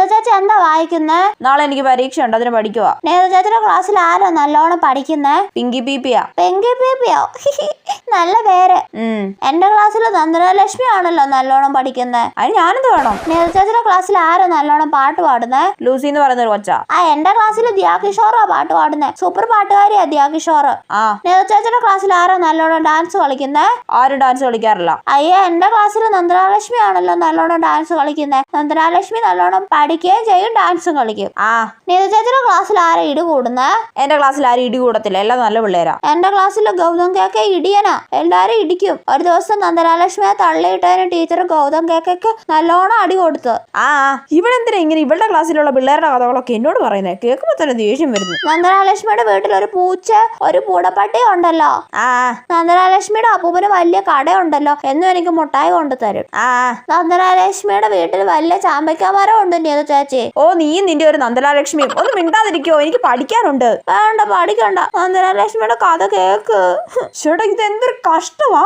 എന്താ വായിക്കുന്നേ? നാളെ എനിക്ക് പരീക്ഷ ഉണ്ട് അതിന് പഠിക്കുവാ. നേത ക്ലാസ്സിൽ ആരോ നല്ലോണം പഠിക്കുന്നേ? പിങ്കി പീപ്പിയാ. പെങ്കി ബേബിയോ നല്ല പേര്. എന്റെ ക്ലാസ്സിൽ നന്ദനലക്ഷ്മി ആണല്ലോ നല്ലോണം പഠിക്കുന്നത് അത് ഞാനെന്ത് വേണം? നേത ക്ലാസ്സിൽ ആരോ നല്ലോണം പാട്ട് പാടുന്നത് ലൂസി എന്ന് പറയുന്ന ഒരു കൊച്ച. ആ എന്റെ ക്ലാസ്സിൽ ദിയാകിഷോറോ പാട്ട് പാടുന്നത് സൂപ്പർ പാട്ടുകാരിയാ ദിയാകിഷോർ ആ. നേത ക്ലാസ്സിൽ ആരോ നല്ലോണം ഡാൻസ് കളിക്കുന്നത് ആരും ഡാൻസ് കളിക്കാറില്ല. അയ്യോ എന്റെ ക്ലാസ്സിൽ നന്ദനാലക്ഷ്മി ആണല്ലോ നല്ലോണം ഡാൻസ് കളിക്കുന്നത് നന്ദനാലക്ഷ്മി നല്ലോണം പഠിക്കുകയും ചെയ്യും ഡാൻസും കളിക്കും. ആ. നീതചേച്ചിയുടെ ക്ലാസ്സിൽ ആരാ ഇടി കൂടുന്നേ എന്റെ ക്ലാസ്സിൽ ആരും ഇടി കൂടത്തില്ല എല്ലാം നല്ല പിള്ളേരാ. എന്റെ ക്ലാസ്സിൽ ഗൗതം കേക്ക് ഇടിയനാ എല്ലാരും ഇടിക്കും. ഒരു ദിവസം നന്ദനാലക്ഷ്മിയെ തള്ളിയിട്ടതിന് ടീച്ചർ ഗൗതം കേക്കൊക്കെ നല്ലോണം അടി കൊടുത്തു. ആ ഇവളെന്തിനാ ഇങ്ങനെ ഇവളുടെ ക്ലാസ്സിലുള്ള പിള്ളേരുടെ കഥകളൊക്കെ എന്നോട് പറയുന്നത് കേൾക്കുമ്പോ തന്നെ ദേഷ്യം വരുന്നു. നന്ദനാലക്ഷ്മിയുടെ വീട്ടിൽ ഒരു പൂച്ച ഒരു പൂടപ്പട്ടി ഉണ്ടല്ലോ. ആ നന്ദനാലക്ഷ്മിയുടെ അപ്പൂപ്പന് വലിയ കടയുണ്ടല്ലോ. എന്നും എനിക്ക് മുട്ടായി കൊണ്ടു തരും ആ. നന്ദനാലക്ഷ്മിയുടെ വീട്ടിൽ വലിയ ചാമ്പയ്ക്ക മരം ഉണ്ട് നീ ചേച്ചി? ഓ നീ നിന്റെ ഒരു നന്ദനാലക്ഷ്മിയും. ഒന്ന് മിണ്ടാതിരിക്കോ. എനിക്ക് പഠിക്കാനുണ്ട്. വേണ്ട പഠിക്കണ്ട. നന്ദനാലക്ഷ്മിയുടെ കഥ കേക്ക്. ചേട്ടാ ഇത് എന്തൊരു കഷ്ടമാ?